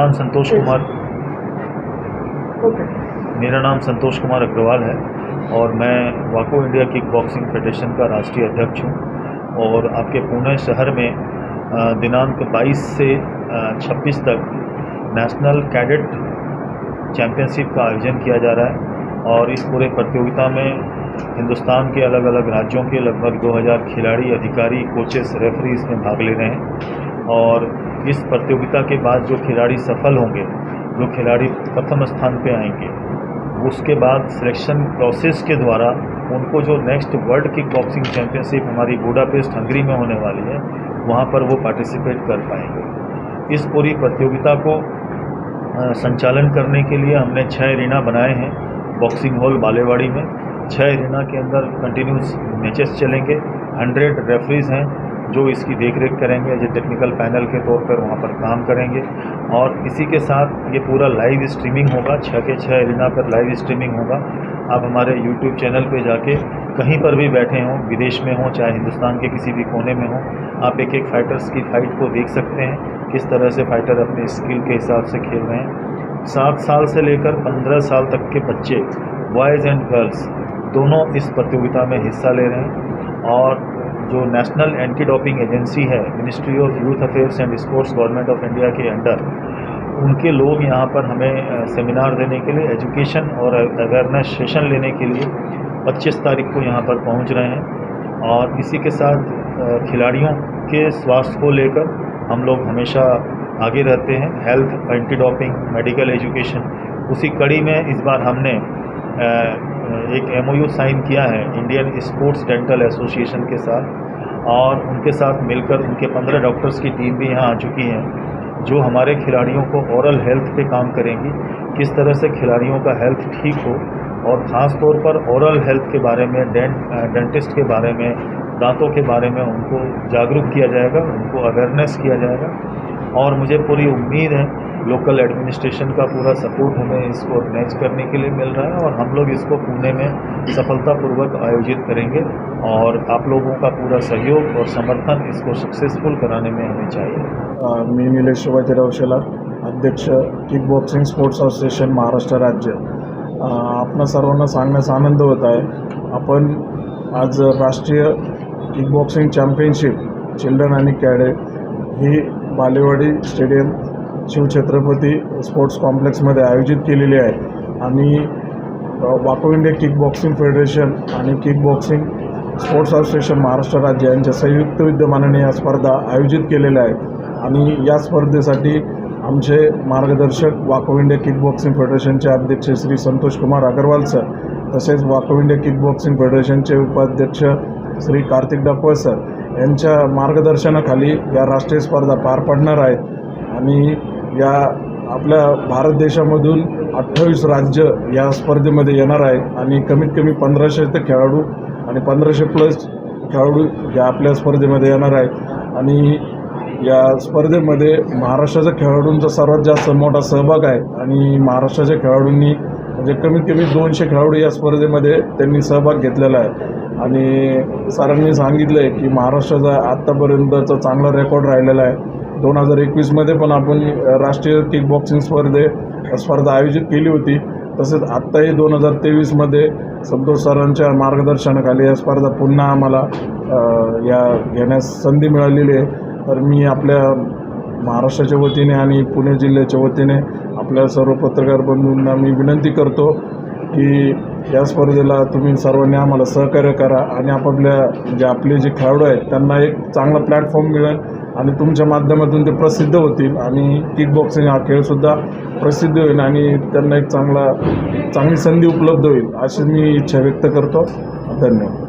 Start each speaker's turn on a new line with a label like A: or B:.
A: नाम संतोष कुमार। मेरा नाम संतोष कुमार अग्रवाल है और मैं वाको इंडिया किक बॉक्सिंग फेडरेशन का राष्ट्रीय अध्यक्ष हूँ और आपके पुणे शहर में दिनांक 22 से अ, 26 तक नेशनल कैडेट चैम्पियनशिप का आयोजन किया जा रहा है और इस पूरे प्रतियोगिता में हिंदुस्तान के अलग अलग राज्यों के लगभग 2000 खिलाड़ी अधिकारी कोचेस रेफरी इसमें भाग ले रहे हैं और इस प्रतियोगिता के बाद जो खिलाड़ी सफल होंगे, जो खिलाड़ी प्रथम स्थान पे आएँगे, उसके बाद सिलेक्शन प्रोसेस के द्वारा उनको जो next world kickboxing championship हमारी बुडापेस्ट हंगरी में होने वाली है, वहाँ पर वो पार्टिसिपेट कर पाएँगे। इस पूरी प्रतियोगिता को संचालन करने के लिए हमने छः एरिना बनाए हैं बॉक्सिंग हॉल बालेवाड़ी में। छः एरिना के अंदर कंटिन्यूस मैचेस चलेंगे। हंड्रेड रेफरीज हैं। जो इसकी देख रेख करेंगे, जो टेक्निकल पैनल के तौर पर वहाँ पर काम करेंगे। और इसी के साथ ये पूरा लाइव स्ट्रीमिंग होगा छः के छः एरिना पर लाइव स्ट्रीमिंग होगा। आप हमारे यूट्यूब चैनल पे जाके कहीं पर भी बैठे हों, विदेश में हों, चाहे हिंदुस्तान के किसी भी कोने में हों, आप एक एक फाइटर्स की फाइट को देख सकते हैं, किस तरह से फाइटर अपने स्किल के हिसाब से खेल रहे हैं। सात साल से लेकर पंद्रह साल तक के बच्चे बॉयज़ एंड गर्ल्स दोनों इस प्रतियोगिता में हिस्सा ले रहे हैं। और जो नेशनल एंटी डोपिंग एजेंसी है ministry of youth affairs and sports government of India के अंडर उनके लोग यहाँ पर हमें सेमिनार देने के लिए एजुकेशन और अवेयरनेस सेशन लेने के लिए 25 तारीख को यहाँ पर पहुँच रहे हैं। और इसी के साथ खिलाड़ियों के स्वास्थ्य को लेकर हम लोग हमेशा आगे रहते हैं। Health anti doping medical education उसी कड़ी में इस बार हमने एक एमओयू साइन किया है इंडियन स्पोर्ट्स डेंटल एसोसिएशन के साथ। और उनके साथ मिलकर उनके पंद्रह डॉक्टर्स की टीम भी यहाँ आ चुकी हैं, जो हमारे खिलाड़ियों को औरल हेल्थ पे काम करेंगी, किस तरह से खिलाड़ियों का हेल्थ ठीक हो, और ख़ास तौर पर औरल हेल्थ के बारे में डेंट डेंटिस्ट के बारे में, दांतों के बारे में उनको जागरूक किया जाएगा, उनको अवेयरनेस किया जाएगा। और मुझे पूरी उम्मीद है लोकल एडमिनिस्ट्रेशन का पूरा सपोर्ट हमें इसको ऑर्गेनाइज करने के लिए मिल रहा है और हम लोग इसको पुणे में सफलतापूर्वक आयोजित करेंगे और आप लोगों का पूरा सहयोग और समर्थन इसको सक्सेसफुल कराने में हमें चाहिए।
B: मी निलेश शिवाजीराव शेलार अध्यक्ष kick boxing sports association Maharashtra राज्य। अ, आपणा सर्वांना सांगण्यास आनंद होत आहे आपण आज राष्ट्रीय किक बॉक्सिंग चॅम्पियनशिप चिल्ड्रन आणि कॅडेट ही बालेवाडी स्टेडियम शिवछत्रपती स्पोर्ट्स कॉम्प्लेक्समध्ये आयोजित केलेली आहे. आणि वाको इंडिया किक बॉक्सिंग फेडरेशन आणि kick boxing sports association Maharashtra राज्य यांच्या संयुक्त विद्यमानाने या स्पर्धा आयोजित केलेल्या आहेत. आणि या स्पर्धेसाठी आमचे मार्गदर्शक वाको इंडिया किक बॉक्सिंग फेडरेशनचे अध्यक्ष श्री संतोष कुमार अग्रवाल सर तसेच वाको इंडिया किक बॉक्सिंग फेडरेशनचे उपाध्यक्ष श्री कार्तिक डापळ सर यांच्या मार्गदर्शनाखाली या राष्ट्रीय स्पर्धा पार पडणार आहेत आणि या आपल्या भारत देशामधून अठ्ठावीस राज्य या स्पर्धेमध्ये येणार आहेत. आणि कमीत कमी पंधराशे ते खेळाडू आणि पंधराशे प्लस खेळाडू या आपल्या स्पर्धेमध्ये येणार आहेत. आणि या स्पर्धेमध्ये महाराष्ट्राच्या खेळाडूंचा सर्वात जास्त मोठा सहभाग आहे. आणि महाराष्ट्राच्या खेळाडूंनी म्हणजे कमीत कमी दोनशे खेळाडू या स्पर्धेमध्ये त्यांनी सहभाग घेतलेला आहे. आणि सरांनी सांगितलं आहे की महाराष्ट्राचा आत्तापर्यंतचा चांगला रेकॉर्ड राहिलेला आहे. दोन हजार एकवीसमध्ये पण आपण राष्ट्रीय किक बॉक्सिंग स्पर्धे स्पर्धा आयोजित केली होती. तसेच आत्ताही दोन हजार तेवीसमध्ये संतोष सरांच्या मार्गदर्शनाखाली या स्पर्धा पुन्हा आम्हाला या घेण्यास संधी मिळालेली आहे. तर मी आपल्या महाराष्ट्राच्या वतीने आणि पुणे जिल्ह्याच्या वतीने आपल्या सर्व पत्रकार बंधूंना मी विनंती करतो की या स्पर्धेला तुम्ही सर्वांनी आम्हाला सहकार्य करा आणि आपापल्या जे आपले जे खेळाडू आहेत त्यांना एक चांगला प्लॅटफॉर्म मिळेल आणि तुमच्या माध्यमातून ते प्रसिद्ध होतील. आणि किक बॉक्सिंग हा खेळसुद्धा प्रसिद्ध होईल आणि त्यांना एक चांगला चांगली संधी उपलब्ध होईल अशी मी इच्छा व्यक्त करतो. धन्यवाद.